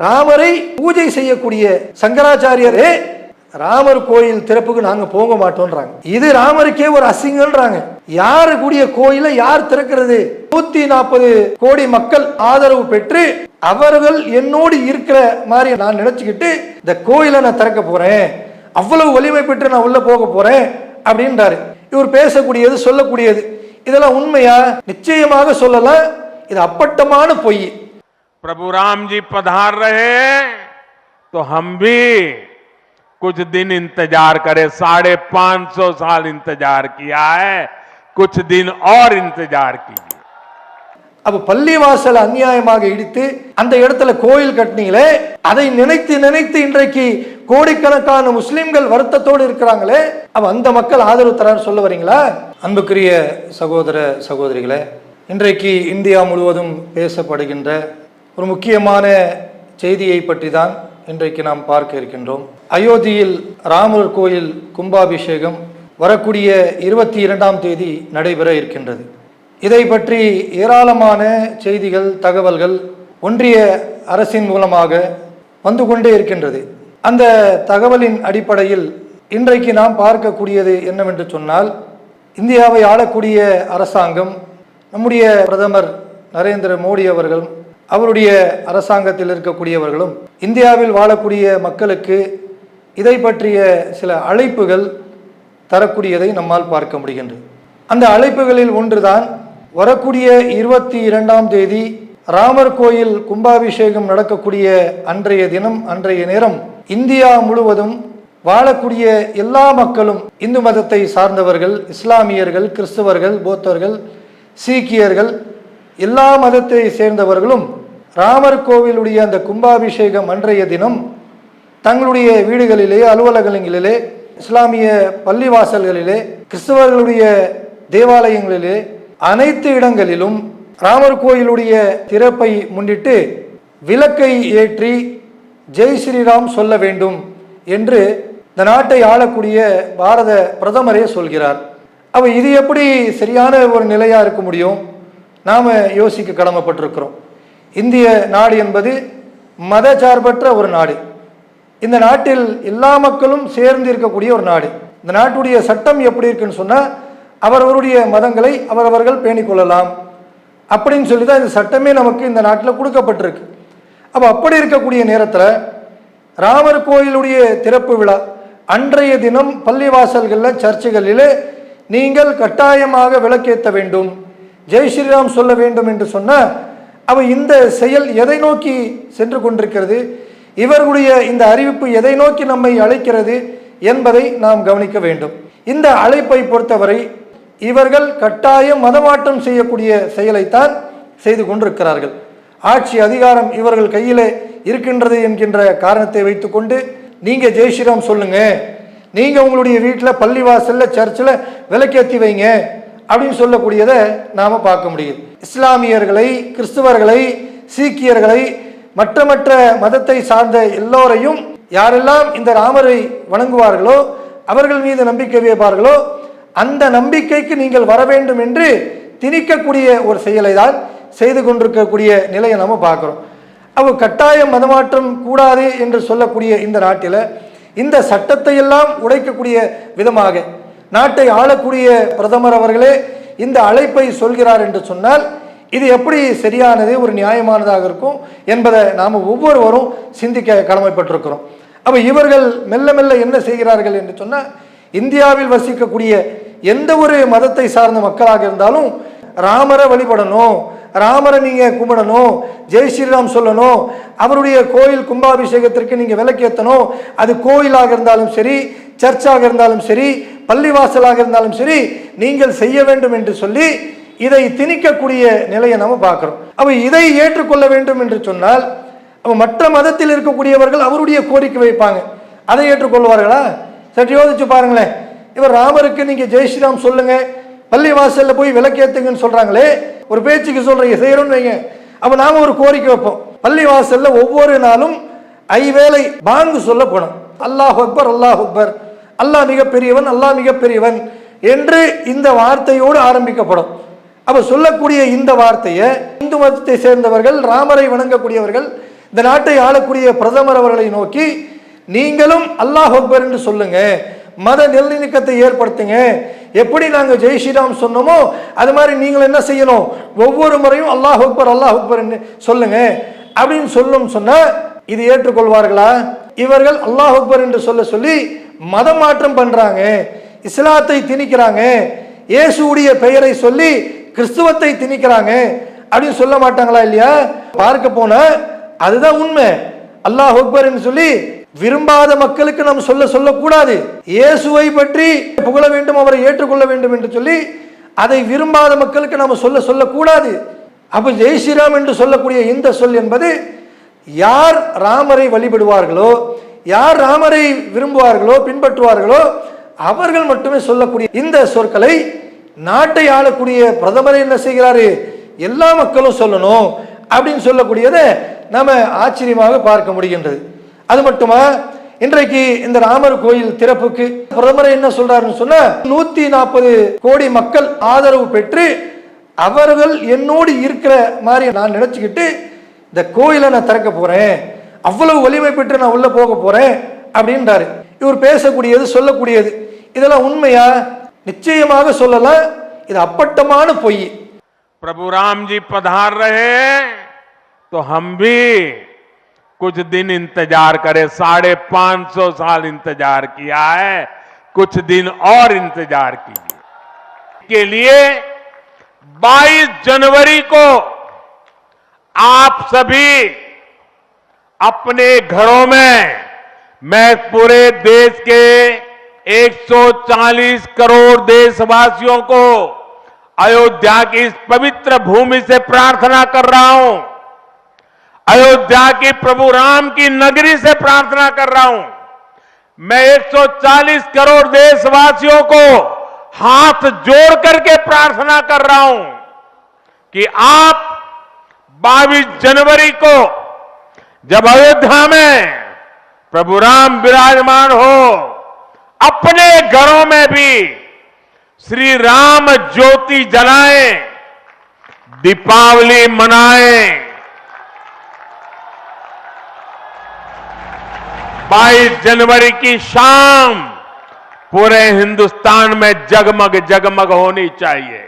ராமரை பூஜை செய்யக்கூடிய சங்கராச்சாரியரே ராமர் கோயில் திறப்புக்கு நாங்க போக மாட்டோம்ன்றாங்க இது ராமருக்கே ஒரு அசிங்கம்ன்றாங்க. யாரு கூடிய கோயிலை யார் திறக்கிறது? நூத்தி நாற்பது கோடி மக்கள் ஆதரவு பெற்று அவர்கள் என்னோடு இருக்கிற மாதிரி நான் நினைச்சுக்கிட்டு இந்த கோயிலை நான் திறக்க போறேன். அவ்வளவு வலிமை பெற்று நான் உள்ள போக போறேன் அப்படின்றாரு. இவர் பேசக்கூடியது சொல்லக்கூடியது. இதெல்லாம் உண்மையா? நிச்சயமாக சொல்லலாம். இது அப்பட்டமான பொய். प्रभु राम जी पधार रहे तो हम भी कुछ दिन इंतजार करें साढ़े पांच सौ साल इंतजार किया है कुछ दिन और इंतजार कीजिए அப்ப பள்ளிவாசல் அநியாயமாக இடித்து அந்த இடத்துல கோயில் கட்டினீங்களே அதை நினைத்து நினைத்து இன்றைக்கு கோடிக்கணக்கான முஸ்லிம்கள் வருத்தத்தோடு இருக்கிறாங்களே அப்ப அந்த மக்கள் ஆதரவு தரான்னு சொல்ல வரீங்களா அன்புக்குரிய சகோதர சகோதரிகளே இன்றைக்கு இந்தியா முழுவதும் பேசப்படுகின்ற ஒரு முக்கியமான செய்தியை பற்றி தான் இன்றைக்கு நாம் பார்க்க இருக்கின்றோம். அயோத்தியில் ராமர் கோயில் கும்பாபிஷேகம் வரக்கூடிய இருபத்தி இரண்டாம் தேதி நடைபெற இருக்கின்றது. இதை பற்றி ஏராளமான செய்திகள் தகவல்கள் ஒன்றிய அரசின் மூலமாக வந்து கொண்டே இருக்கின்றது. அந்த தகவலின் அடிப்படையில் இன்றைக்கு நாம் பார்க்கக்கூடியது என்னவென்று சொன்னால் இந்தியாவை ஆளக்கூடிய அரசாங்கம் நம்முடைய பிரதமர் நரேந்திர மோடி அவர்களும் அவருடைய அரசாங்கத்தில் இருக்கக்கூடியவர்களும் இந்தியாவில் வாழக்கூடிய மக்களுக்கு இதை பற்றிய சில அழைப்புகள் தரக்கூடியதை நம்மால் பார்க்க முடிகின்றது. அந்த அழைப்புகளில் ஒன்றுதான் வரக்கூடிய இருபத்தி இரண்டாம் தேதி ராமர் கோயில் கும்பாபிஷேகம் நடக்கக்கூடிய அன்றைய தினம் அன்றைய நேரம் இந்தியா முழுவதும் வாழக்கூடிய எல்லா மக்களும் இந்து மதத்தை சார்ந்தவர்கள் இஸ்லாமியர்கள் கிறிஸ்தவர்கள் போத்தர்கள் சீக்கியர்கள் எல்லா மதத்தை சேர்ந்தவர்களும் ராமர் கோவிலுடைய அந்த கும்பாபிஷேகம் அன்றைய தினம் தங்களுடைய வீடுகளிலே அலுவலகங்களிலே இஸ்லாமிய பள்ளிவாசல்களிலே கிறிஸ்தவர்களுடைய தேவாலயங்களிலே அனைத்து இடங்களிலும் ராமர் கோயிலுடைய திறப்பை முன்னிட்டு விளக்கை ஏற்றி ஜெய் ஸ்ரீராம் சொல்ல வேண்டும் என்று இந்த நாட்டை ஆளக்கூடிய பாரத பிரதமரே சொல்கிறார். அப்ப இது எப்படி சரியான ஒரு நிலையாக இருக்க முடியும்? நாம் யோசிக்க கடமைப்பட்டிருக்கிறோம். இந்திய நாடு என்பது மதச்சார்பற்ற ஒரு நாடு. இந்த நாட்டில் எல்லா மக்களும் சேர்ந்து இருக்கக்கூடிய ஒரு நாடு. இந்த நாட்டுடைய சட்டம் எப்படி இருக்குன்னு சொன்னால் அவரவருடைய மதங்களை அவரவர்கள் பேணிக் கொள்ளலாம். அப்படின்னு சொல்லி தான் இந்த சட்டமே நமக்கு இந்த நாட்டில் கொடுக்கப்பட்டிருக்கு. அப்போ அப்படி இருக்கக்கூடிய நேரத்தில் ராமர் கோயிலுடைய திறப்பு விழா அன்றைய தினம் பள்ளிவாசல்களில் சர்ச்சைகளிலே நீங்கள் கட்டாயமாக விளக்கேற்ற வேண்டும். ஜெய் ஸ்ரீராம் சொல்ல வேண்டும் என்று சொன்னால் அப்போ இந்த செயல் எதை நோக்கி சென்று கொண்டிருக்கிறது? இவர்களுடைய இந்த அறிவிப்பு எதை நோக்கி நம்மை அழைக்கிறது என்பதை நாம் கவனிக்க வேண்டும். இந்த அழைப்பை பொறுத்தவரை இவர்கள் கட்டாயம் மதமாற்றம் செய்யக்கூடிய செயலைத்தான் செய்து கொண்டிருக்கிறார்கள். ஆட்சி அதிகாரம் இவர்கள் கையிலே இருக்கின்றது என்கின்ற காரணத்தை வைத்துக்கொண்டு நீங்க ஜெய் ஸ்ரீராம் சொல்லுங்க. நீங்க உங்களுடைய வீட்டில் பள்ளிவாசல்ல சர்ச்சில் விளக்கேற்றி வைங்க. அப்படின்னு சொல்லக்கூடியதை நாம் பார்க்க முடியுது இஸ்லாமியர்களை கிறிஸ்துவர்களை சீக்கியர்களை மற்ற மற்ற மதத்தை சார்ந்த எல்லோரையும் யாரெல்லாம் இந்த ராமரை வணங்குவார்களோ அவர்கள் மீது நம்பிக்கை வைப்பார்களோ அந்த நம்பிக்கைக்கு நீங்கள் வர வேண்டும் என்று திணிக்கக்கூடிய ஒரு செயலை தான் செய்து கொண்டிருக்கக்கூடிய நிலையை நம்ம பார்க்குறோம். அவ கட்டாயம் மதமாற்றம் கூடாது என்று சொல்லக்கூடிய இந்த நாட்டில் இந்த சட்டத்தை எல்லாம் உடைக்கக்கூடிய விதமாக நாட்டை ஆளக்கூடிய பிரதமர் அவர்களே இந்த அழைப்பை சொல்கிறார் என்று சொன்னால் இது எப்படி சரியானது ஒரு நியாயமானதாக இருக்கும் என்பதை நாம் ஒவ்வொருவரும் சிந்திக்க கடமைப்பட்டிருக்கிறோம். அப்போ இவர்கள் மெல்ல மெல்ல என்ன செய்கிறார்கள் என்று சொன்னால் இந்தியாவில் வசிக்கக்கூடிய எந்த ஒரு மதத்தை சார்ந்த மக்களாக இருந்தாலும் ராமரை வழிபடணும் ராமரை நீங்கள் கும்பிடணும் ஜெய் ஸ்ரீராம் சொல்லணும் அவருடைய கோயில் கும்பாபிஷேகத்திற்கு நீங்கள் விலக்கேற்றணும் அது கோயிலாக இருந்தாலும் சரி சர்ச்சாக இருந்தாலும் சரி பள்ளிவாசலாக இருந்தாலும் சரி நீங்கள் செய்ய வேண்டும் என்று சொல்லி இதை திணிக்கக்கூடிய நிலையை நம்ம பார்க்குறோம். அப்போ இதை ஏற்றுக்கொள்ள வேண்டும் என்று சொன்னால் அப்போ மற்ற மதத்தில் இருக்கக்கூடியவர்கள் அவருடைய கோரிக்கை வைப்பாங்க. அதை ஏற்றுக்கொள்வார்களா? சற்று யோசிச்சு பாருங்களேன். இவர் ராமருக்கு நீங்கள் ஜெய் ஸ்ரீராம் சொல்லுங்கள் பள்ளி வாசலில் போய் விளக்கேத்துங்கன்னு சொல்கிறாங்களே ஒரு பேச்சுக்கு சொல்கிறீங்க செய்யணும்னு வைங்க. அப்போ நாம் ஒரு கோரிக்கை வைப்போம். பள்ளி வாசலில் ஒவ்வொரு நாளும் ஐவேளை பாங்கு சொல்லப்படும். அல்லாஹ் அக்பர் அல்லாஹ் அக்பர். அல்லாஹ் மிகப்பெரியவன் அல்லாஹ் மிகப்பெரியவன் என்று இந்த வார்த்தையோடு ஆரம்பிக்கப்படும். அப்போ சொல்லக்கூடிய இந்த வார்த்தையை இந்து மதத்தை சேர்ந்தவர்கள் ராமரை வணங்கக்கூடியவர்கள் இந்த நாட்டை ஆளக்கூடிய பிரதமர் அவர்களை நோக்கி நீங்களும் அல்லாஹ் அக்பர் என்று சொல்லுங்கள் மத நல்லிணக்கத்தை ஏற்படுத்துங்க. எப்படி நாங்கள் ஜெய் ஸ்ரீராம் சொன்னோமோ அது மாதிரி நீங்கள் என்ன செய்யணும்? ஒவ்வொரு முறையும் அல்லாஹ் அக்பர் அல்லாஹ் அக்பர் சொல்லுங்க. அப்படின்னு சொல்லும் சொன்னால் இது ஏற்றுக்கொள்வார்களா? இவர்கள் அல்லாஹ் அக்பர் என்று சொல்ல சொல்லி மதம் மாற்றம் பண்ணுறாங்க இஸ்லாத்தை திணிக்கிறாங்க. இயேசுடைய பெயரை சொல்லி கிறிஸ்துவத்தை திணிக்கிறாங்க. அப்படின்னு சொல்ல மாட்டாங்களா இல்லையா? பார்க்க போன அதுதான் உண்மை. அல்லாஹ் அக்பர்னு சொல்லி விரும்பாத மக்களுக்கு நாம் சொல்ல சொல்லக்கூடாது. இயேசுவை பற்றி புகழ வேண்டும் அவரை ஏற்றுக்கொள்ள வேண்டும் என்று சொல்லி அதை விரும்பாத மக்களுக்கு நாம் சொல்ல சொல்லக்கூடாது. அப்போ ஜெய் ஸ்ரீராம் என்று சொல்லக்கூடிய இந்த சொல் என்பது யார் ராமரை வழிபடுவார்களோ யார் ராமரை விரும்புவார்களோ பின்பற்றுவார்களோ அவர்கள் மட்டுமே சொல்லக்கூடிய இந்த சொற்களை நாட்டை ஆளக்கூடிய பிரதமரை என்ன செய்கிறாரு? எல்லா மக்களும் சொல்லணும் அப்படின்னு சொல்லக்கூடியதை நம்ம ஆச்சரியமாக பார்க்க முடிகின்றது. அது மட்டுமா இன்றைக்கு இந்த ராமர் கோயில் திறப்புக்கு பிரதமர் என்ன சொல்றாருன்னு சொன்னா நூத்தி நாற்பது கோடி மக்கள் ஆதரவு பெற்று அவர்கள் என்னோடு இருக்கிற மாதிரி நான் நினைச்சுக்கிட்டு இந்த கோயிலை நான் திறக்க போறேன் அவ்வளவு வலிமை பெற்று நான் உள்ள போக போறேன் அப்படின்றாரு இவர் பேசக்கூடியது சொல்லக்கூடியது இதெல்லாம் உண்மையா நிச்சயமாக சொல்லலாம் இது அப்பட்டமான பொய் प्रभु राम जी पधार रहे हैं तो हम भी कुछ दिन इंतज़ार करें, साढ़े पाँच सौ साल इंतज़ार किया है, कुछ दिन और इंतज़ार कीजिए। के लिए 22 जनवरी को आप सभी अपने घरों में, मैं पूरे देश के 140 करोड़ देशवासियों को अयोध्या की इस पवित्र भूमि से प्रार्थना कर रहा हूँ। अयोध्या की प्रभु राम की नगरी से प्रार्थना कर रहा हूँ। मैं 140 करोड़ देशवासियों को हाथ जोड़ करके प्रार्थना कर रहा हूँ कि आप 22 जनवरी को जब अयोध्या में प्रभु राम विराजमान हो, अपने घरों में भी श्री राम ज्योति जलाएँ, दीपावली मनाएँ। 22 जनवरी की शाम पूरे हिंदुस्तान में जगमग जगमग होनी चाहिए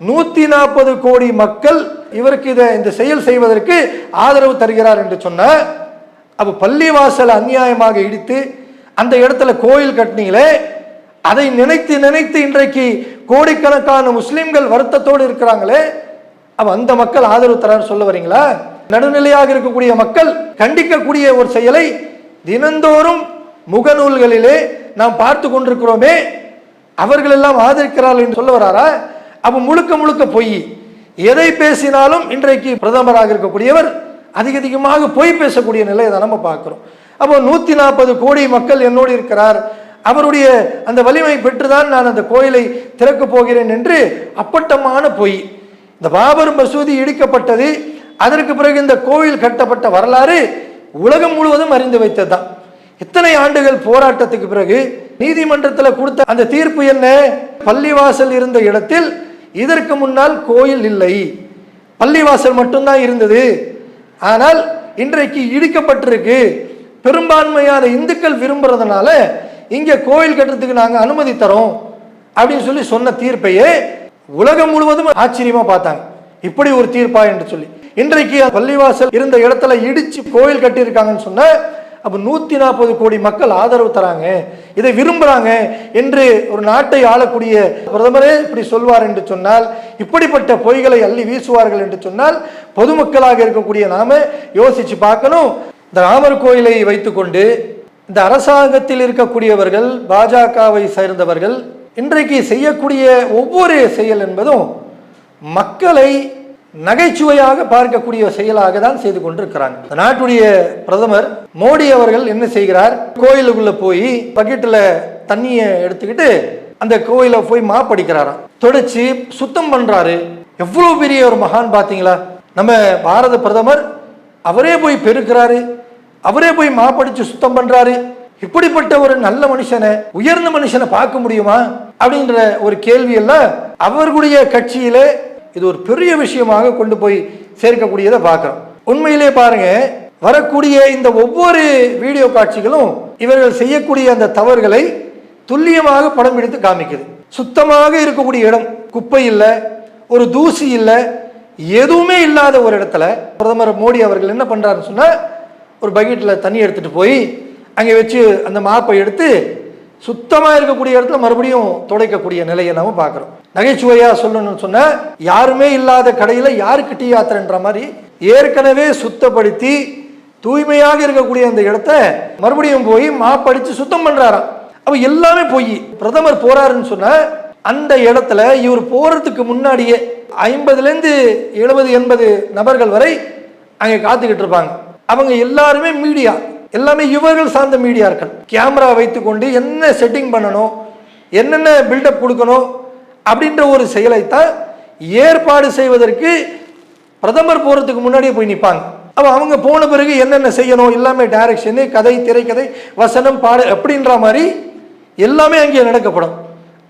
நூத்தி நாற்பது கோடி மக்கள் இவருக்கு இதை இந்த செயல் செய்வதற்கு ஆதரவு தருகிறார் என்று சொன்ன அப்ப பள்ளிவாசல் அநியாயமாக இடித்து அந்த இடத்துல கோயில் கட்டினீங்களே அதை நினைத்து நினைத்து இன்றைக்கு கோடிக்கணக்கான முஸ்லிம்கள் வருத்தத்தோடு இருக்கிறாங்களே அப்ப அந்த மக்கள் ஆதரவு தரான்னு சொல்ல வரீங்களா நடுநிலையாக இருக்கக்கூடிய மக்கள் கண்டிக்கக்கூடிய ஒரு செயலை தினந்தோறும் முகநூல்களிலே நாம் பார்த்து கொண்டிருக்கிறோமே அவர்கள் எல்லாம் ஆதரிக்கிறார்கள் என்று சொல்ல வராரா? அப்ப முழுக்க முழுக்க பொய் எதை பேசினாலும் இன்றைக்கு பிரதமராக இருக்கக்கூடியவர் அதிக அதிகமாக பொய் பேசக்கூடிய நிலையை தான் நம்ம பார்க்கிறோம். அப்போ நூத்தி நாற்பது கோடி மக்கள் என்னோடு இருக்கிறார். அவருடைய அந்த வலிமை பெற்றுதான் நான் அந்த கோயிலை திறக்கப் போகிறேன் என்று அப்பட்டமான பொய் இந்த பாபர் மசூதி இடிக்கப்பட்டது அதற்கு பிறகு இந்த கோயில் கட்டப்பட்ட வரலாறு உலகம் முழுவதும் அறிந்து வைத்ததுதான். இத்தனை ஆண்டுகள் போராட்டத்துக்கு பிறகு நீதிமன்றத்தில் கொடுத்த அந்த தீர்ப்பு என்ன? பள்ளிவாசல் இருந்த இடத்தில் இதற்கு முன்னால் கோயில் இல்லை. பள்ளிவாசல் மட்டும்தான் இருந்தது. ஆனால் இன்றைக்கு இடிக்கப்பட்டிருக்கு. பெரும்பான்மையான இந்துக்கள் விரும்புறதுனால இங்கே கோயில் கட்டுறதுக்கு நாங்கள் அனுமதி தரோம் அப்படின்னு சொல்லி சொன்ன தீர்ப்பையே உலகம் முழுவதும் ஆச்சரியமாக பார்த்தாங்க. இப்படி ஒரு தீர்ப்பா என்று சொல்லி. இன்றைக்கு பள்ளிவாசல் இருந்த இடத்துல இடிச்சு கோயில் கட்டியிருக்காங்கன்னு சொன்ன அப்போ நூற்றி நாற்பது கோடி மக்கள் ஆதரவு தராங்க. இதை விரும்புகிறாங்க என்று ஒரு நாட்டை ஆளக்கூடிய பிரதமரே இப்படி சொல்வார் என்று சொன்னால் இப்படிப்பட்ட பொய்களை அள்ளி வீசுவார்கள் என்று சொன்னால் பொதுமக்களாக இருக்கக்கூடிய நாம யோசிச்சு பார்க்கணும். இந்த ராமர் கோயிலை வைத்துக்கொண்டு இந்த அரசாங்கத்தில் இருக்கக்கூடியவர்கள் பாஜகவை சேர்ந்தவர்கள் இன்றைக்கு செய்யக்கூடிய ஒவ்வொரு செயல் என்பதும் மக்களை நகைச்சுவையாக பார்க்கக்கூடிய செயலாக தான் செய்து கொண்டிருக்கிறாங்க. இந்த நாட்டுடைய பிரதமர் மோடி அவர்கள் என்ன செய்கிறார்? கோயிலுக்குள்ள போய் பக்கெட்டில் தண்ணியை எடுத்துக்கிட்டு அந்த கோயிலை போய் மாப்படிக்கிறாராம் தொடச்சு சுத்தம் பண்றாரு. எவ்வளவு பெரிய ஒரு மகான் பார்த்தீங்களா நம்ம பாரத பிரதமர் அவரே போய் பெருக்கிறாரு. அவரே போய் மாப்படிச்சு சுத்தம் பண்றாரு. இப்படிப்பட்ட ஒரு நல்ல மனுஷனை உயர்ந்த மனுஷனை பார்க்க முடியுமா? அப்படின்ற ஒரு கேள்வியெல்லாம் அவர்களுடைய கட்சியிலே இது ஒரு பெரிய விஷயமாக கொண்டு போய் சேர்க்கக்கூடியதை பார்க்குறோம். உண்மையிலே பாருங்க வரக்கூடிய இந்த ஒவ்வொரு வீடியோ காட்சிகளும் இவர்கள் செய்யக்கூடிய அந்த தவறுகளை துல்லியமாக படம் பிடித்து காமிக்குது. சுத்தமாக இருக்கக்கூடிய இடம் குப்பை இல்லை ஒரு தூசி இல்லை எதுவுமே இல்லாத ஒரு இடத்துல பிரதமர் மோடி அவர்கள் என்ன பண்ணுறாருன்னு சொன்னால் ஒரு பக்கெட்டில் தண்ணி எடுத்துகிட்டு போய் அங்கே வச்சு அந்த மாப்பை எடுத்து சுத்தமாக இருக்கக்கூடிய இடத்துல மறுபடியும் துடைக்கக்கூடிய நிலையை நம்ம பார்க்குறோம். நகைச்சுவையாக சொல்லணும்னு சொன்னால் யாருமே இல்லாத கடையில் யாருக்கு டீ யாத்திரன்ற மாதிரி ஏற்கனவே சுத்தப்படுத்தி தூய்மையாக இருக்கக்கூடிய அந்த இடத்த மறுபடியும் போய் மாப்படித்து சுத்தம் பண்ணுறாராம் அப்போ எல்லாமே போய். பிரதமர் போகிறாருன்னு சொன்னால் அந்த இடத்துல இவர் போகிறதுக்கு முன்னாடியே ஐம்பதுலேருந்து எழுபது எண்பது நபர்கள் வரை அங்கே காத்துக்கிட்டு இருப்பாங்க. அவங்க எல்லாருமே மீடியா. எல்லாமே இவர்கள் சார்ந்த மீடியாக்கள் கேமரா வைத்துக்கொண்டு என்ன செட்டிங் பண்ணணும் என்னென்ன பில்டப் கொடுக்கணும் அப்படின்ற ஒரு செயலைத்தான் ஏற்பாடு செய்வதற்கு பிரதமர் போகிறதுக்கு முன்னாடியே போய் நிற்பாங்க அப்போ அவங்க போன பிறகு என்னென்ன செய்யணும் எல்லாமே டைரக்ஷனு கதை திரைக்கதை வசனம் பாடு அப்படின்ற மாதிரி எல்லாமே அங்கே நடக்கப்படும்.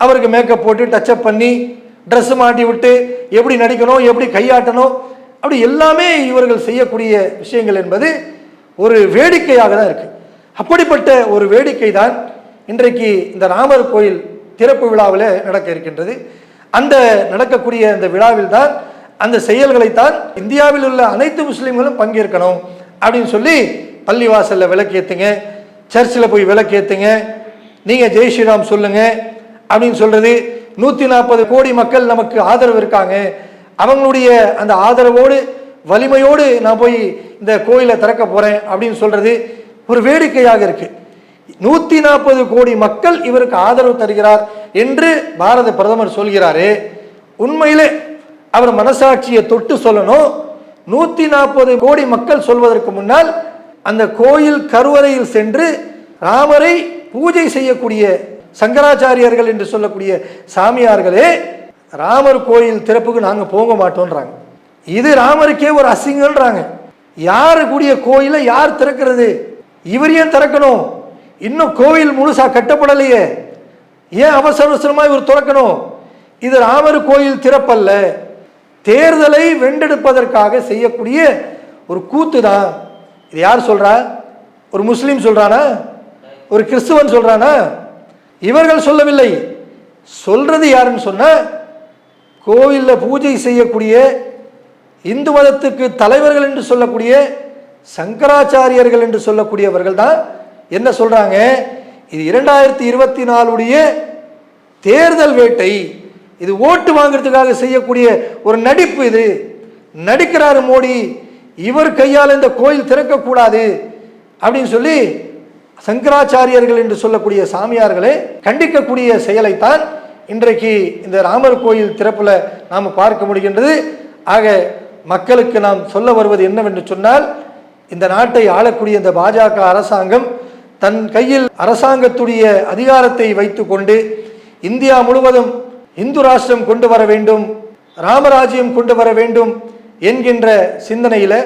அவருக்கு மேக்கப் போட்டு டச்சப் பண்ணி ட்ரெஸ் மாட்டி விட்டு எப்படி நடிக்கணும் எப்படி கையாட்டணும் அப்படி எல்லாமே இவர்கள் செய்யக்கூடிய விஷயங்கள் என்பது ஒரு வேடிக்கையாக தான் இருக்குது அப்படிப்பட்ட ஒரு வேடிக்கை தான் இன்றைக்கு இந்த ராமர் கோயில் திறப்பு விழாவில் நடக்க இருக்கின்றது. அந்த நடக்கக்கூடிய அந்த விழாவில் தான் அந்த செயல்களைத்தான் இந்தியாவில் உள்ள அனைத்து முஸ்லீம்களும் பங்கேற்கணும் அப்படின்னு சொல்லி பள்ளிவாசல்ல விளக்கேற்றுங்க சர்ச்சில் போய் விளக்கேற்றுங்க நீங்கள் ஜெய் ஸ்ரீராம் சொல்லுங்க அப்படின்னு சொல்கிறது நூற்றி நாற்பது கோடி மக்கள் நமக்கு ஆதரவு இருக்காங்க. அவங்களுடைய அந்த ஆதரவோடு வலிமையோடு நான் போய் இந்த கோயிலை திறக்க போகிறேன் அப்படின்னு சொல்கிறது ஒரு வேடிக்கையாக இருக்குது நூற்றி நாற்பது கோடி மக்கள் இவருக்கு ஆதரவு தருகிறார் என்று பாரத பிரதமர் சொல்கிறாரே உண்மையிலே அவர் மனசாட்சியை தொட்டு சொல்லணும். நூற்றி நாற்பது கோடி மக்கள் சொல்வதற்கு முன்னால் அந்த கோயில் கருவறையில் சென்று ராமரை பூஜை செய்யக்கூடிய சங்கராச்சாரியர்கள் என்று சொல்லக்கூடிய சாமியார்களே ராமர் கோயில் திறப்புக்கு நாங்கள் போக மாட்டோம்ன்றாங்க. இது ராமருக்கே ஒரு அசிங்கன்றாங்க யாரு கூடிய கோயிலை யார் திறக்கிறது? இவர் ஏன் திறக்கணும்? இன்னும் கோயில் முழுசா கட்டப்படலையே. ஏன் அவசர அவசரமாக இவர் திறக்கணும்? இது ராமர் கோயில் திறப்பல்ல. தேர்தலை வென்றெடுப்பதற்காக செய்யக்கூடிய ஒரு கூத்து தான். இது யார் சொல்கிறா ஒரு முஸ்லீம் சொல்கிறானா ஒரு கிறிஸ்துவன் சொல்கிறானா இவர்கள் சொல்லவில்லை. சொல்கிறது யாருன்னு சொன்னால் கோவிலில் பூஜை செய்யக்கூடிய இந்து மதத்துக்கு தலைவர்கள் என்று சொல்லக்கூடிய சங்கராச்சாரியர்கள் என்று சொல்லக்கூடியவர்கள் தான் என்ன சொல்கிறாங்க இது இரண்டாயிரத்தி இருபத்தி நாலுடைய தேர்தல் வேட்டை. இது ஓட்டு வாங்குறதுக்காக செய்யக்கூடிய ஒரு நடிப்பு இது. நடிக்கிறாரு மோடி இவர் கையால் இந்த கோயில் திறக்கக்கூடாது அப்படின்னு சொல்லி சங்கராச்சாரியர்கள் என்று சொல்லக்கூடிய சாமியார்களை கண்டிக்கக்கூடிய செயலைத்தான் இன்றைக்கு இந்த ராமர் கோயில் திறப்பில் நாம் பார்க்க முடிகின்றது. ஆக மக்களுக்கு நாம் சொல்ல வருவது என்னவென்று சொன்னால் இந்த நாட்டை ஆளக்கூடிய இந்த பாஜக அரசாங்கம் தன் கையில் அரசாங்கத்துடைய அதிகாரத்தை வைத்துக்கொண்டு இந்தியா முழுவதும் இந்து ராஷ்டிரம் கொண்டு வர வேண்டும் ராமராஜ்யம் கொண்டு வர வேண்டும் என்கின்ற சிந்தனையில்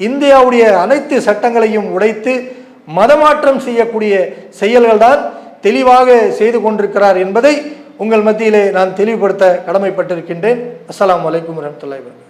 இந்தியாவுடைய அனைத்து சட்டங்களையும் உடைத்து மதமாற்றம் செய்யக்கூடிய செயல்கள் தான் தெளிவாக செய்து கொண்டிருக்கிறார் என்பதை உங்கள் மத்தியிலே நான் தெளிவுபடுத்த கடமைப்பட்டிருக்கின்றேன். அஸ்லாம் வலைக்கம் வரமத்துல்லாஹி